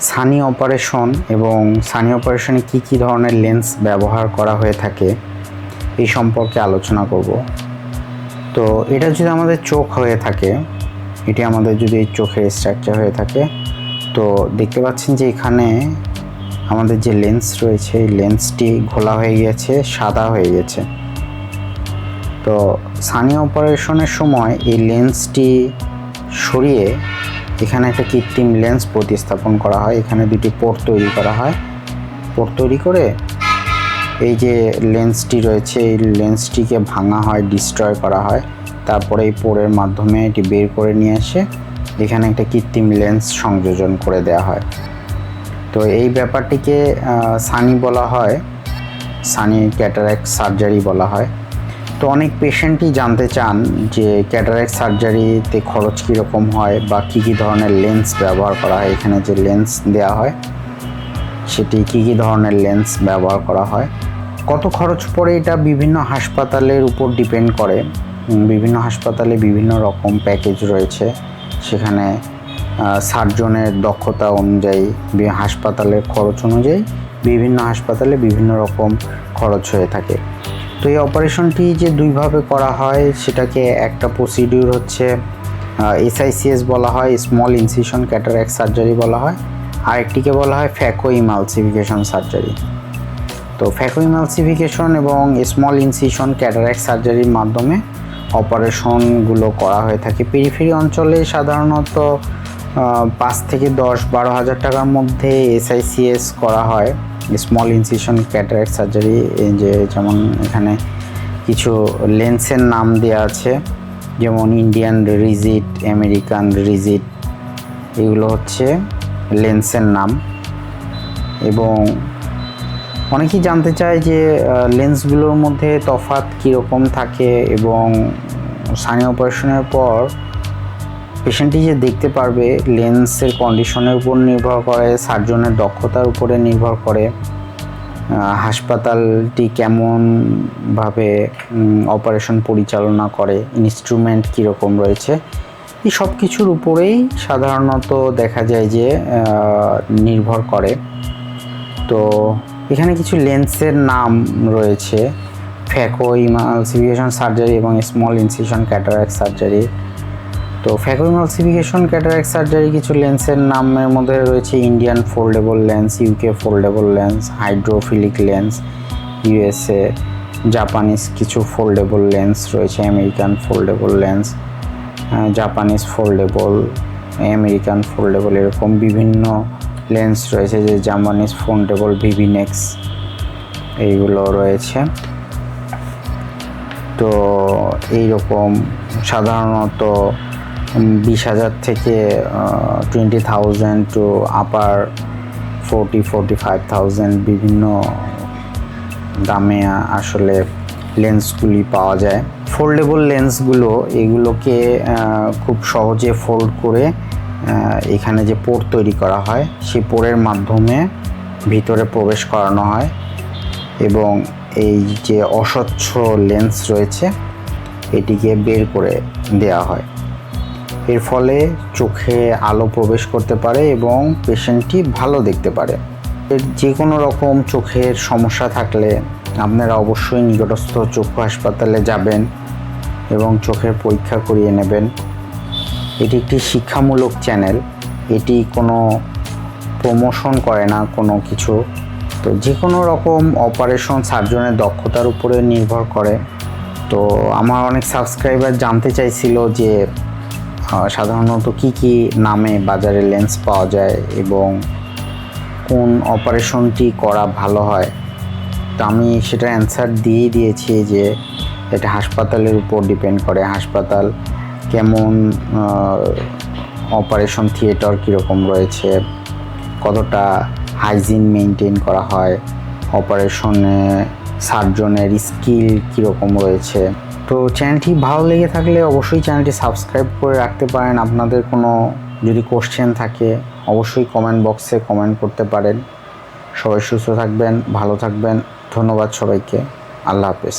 Sunny operation এবং সানি অপারেশনে কি কি ধরনের লেন্স ব্যবহার করা হয়ে থাকে এই সম্পর্কে আলোচনা করব। তো এটা যদি আমাদের চোখ হয়ে থাকে, এটি আমাদের যদি এই চোখের স্ট্রাকচার হয়ে থাকে, তো দেখতে পাচ্ছেন যে এখানে আমাদের যে লেন্স রয়েছে, এই লেন্সটি ঘোলা হয়ে গেছে, সাদা হয়ে গেছে। তো সানি অপারেশনের সময় এই লেন্সটি সরিয়ে এখানে একটা কৃত্রিম লেন্স প্রতিস্থাপন করা হয়। এখানে দুটি পোর্ট তৈরি করা হয়। পোর্ট তৈরি করে এই যে লেন্সটি রয়েছে, এই লেন্সটিকে ভাঙা হয় ডিস্ট্রয় করা হয়। তারপরে এই পোরের মাধ্যমে এটি বের করে নিয়ে এসে এখানে একটা কৃত্রিম লেন্স সংযোজন করে দেওয়া হয়। তো এই ব্যাপারটিকে সানি বলা হয়। সানি ক্যাটারাক্ট সার্জারি বলা হয়। তো অনেক পেশেন্টই জানতে চান যে ক্যাটারাক্ট সার্জারিতে খরচ কীরকম হয় বা কী কী ধরনের লেন্স ব্যবহার করা হয়, এখানে যে লেন্স দেওয়া হয়, সেটি কী কী ধরনের লেন্স ব্যবহার করা হয়। কত খরচ পড়ে এটা বিভিন্ন হাসপাতালের উপর ডিপেন্ড করে। বিভিন্ন হাসপাতালে বিভিন্ন রকম প্যাকেজ রয়েছে। সেখানে সার্জনের দক্ষতা অনুযায়ী হাসপাতালের খরচ অনুযায়ী বিভিন্ন হাসপাতালে বিভিন্ন রকম খরচ হয়ে থাকে। তো এই অপারেশনটি যে দুইভাবে করা হয়, সেটাকে একটা প্রসিডিউর হচ্ছে এসআইসিএস বলা হয় স্মল ইনসিশন ক্যাটারাক্ট সার্জারি বলা হয়, আরেকটিকে বলা হয় ফ্যাকো ইমালসিফিকেশন সার্জারি তো ফ্যাকো ইমালসিফিকেশন এবং স্মল ইনসিশন ক্যাটারাক্ট সার্জারির মাধ্যমে অপারেশনগুলো করা হয়ে থাকে। পেরিফেরি অঞ্চলে সাধারণত পাঁচ থেকে দশ বারো হাজার টাকার মধ্যে এসআইসিএস করা হয়। স্মল ইনসিশন ক্যাটারাক্ট সার্জারি যে যেমন এখানে কিছু লেন্সের নাম দেওয়া আছে, যেমন ইন্ডিয়ান রিজিট আমেরিকান রিজিট এগুলো হচ্ছে লেন্সের নাম। এবং অনেকেই জানতে চায় যে লেন্সগুলোর মধ্যে তফাৎ কীরকম থাকে এবং সানি অপারেশনের পর পেশেন্টটি যে দেখতে পারবে লেন্সের কন্ডিশনের উপর নির্ভর করে সার্জনের দক্ষতার উপরে নির্ভর করে হাসপাতালটি কেমনভাবে অপারেশন পরিচালনা করে ইনস্ট্রুমেন্ট কীরকম রয়েছে, এই সব কিছুর উপরেই সাধারণত দেখা যায় যে নির্ভর করে। তো এখানে কিছু লেন্সের নাম রয়েছে ফ্যাকো ইমালসিফিকেশন সার্জারি এবং স্মল ইনসিশন ক্যাটারাক্ট সার্জারি তো ফ্যাকো ইমালসিফিকেশন ক্যাটারাক্ট সার্জারি কিছু লেন্সের নামের মধ্যে রয়েছে Indian foldable lens UK foldable lens hydrophilic lens USA Japanese কিছু ফোল্ডেবল লেন্স রয়েছে American foldable lens Japanese foldable American foldable এরকম বিভিন্ন লেন্স রয়েছে যে জাপানিজ ফোল্ডেবল ভিভিনেক্স এইগুলো রয়েছে। তো এইরকম সাধারণত বিশ হাজার থেকে twenty thousand to upper forty forty five thousand বিভিন্ন দামে আসলে লেন্সগুলি পাওয়া যায়। ফোল্ডেবল লেন্সগুলো এগুলোকে খুব সহজে ফোল্ড করে এখানে যে পোর তৈরি করা হয়, সেই পোরের মাধ্যমে ভিতরে প্রবেশ করানো হয় এবং এই যে অস্বচ্ছ লেন্স রয়েছে, এটিকে বের করে দেওয়া হয়। এর ফলে চোখে আলো প্রবেশ করতে পারে এবং পেশেন্টটি ভালো দেখতে পারে। এর যে কোনো রকম চোখের সমস্যা থাকলে আপনারা অবশ্যই নিকটস্থ চক্ষু হাসপাতালে যাবেন এবং চোখের পরীক্ষা করিয়ে নেবেন। এটি একটি শিক্ষামূলক চ্যানেল। এটি কোনো প্রমোশন করে না কোনো কিছু। তো যে কোনো রকম অপারেশন সার্জনের দক্ষতার উপরে নির্ভর করে। তো আমার অনেক সাবস্ক্রাইবার জানতে চাইছিল যে সাধারণত কি কি নামে বাজারে লেন্স পাওয়া যায় এবং কোন অপারেশনটি করা ভালো হয়? তো আমি সেটা অ্যান্সার দিয়ে দিয়েছি যে এটা হাসপাতালের উপর ডিপেন্ড করে। হাসপাতাল কেমন অপারেশন থিয়েটার কীরকম রয়েছে? কতটা হাইজিন মেনটেন করা হয়? অপারেশনে সার্জনের স্কিল কীরকম রয়েছে? তো চ্যানেলটি ভালো লেগে থাকলে অবশ্যই চ্যানেলটি সাবস্ক্রাইব করে রাখতে পারেন। আপনাদের কোনো যদি কোশ্চেন থাকে, অবশ্যই কমেন্ট বক্সে কমেন্ট করতে পারেন। সবাই সুস্থ থাকবেন, ভালো থাকবেন। ধন্যবাদ সবাইকে। আল্লাহ হাফেজ।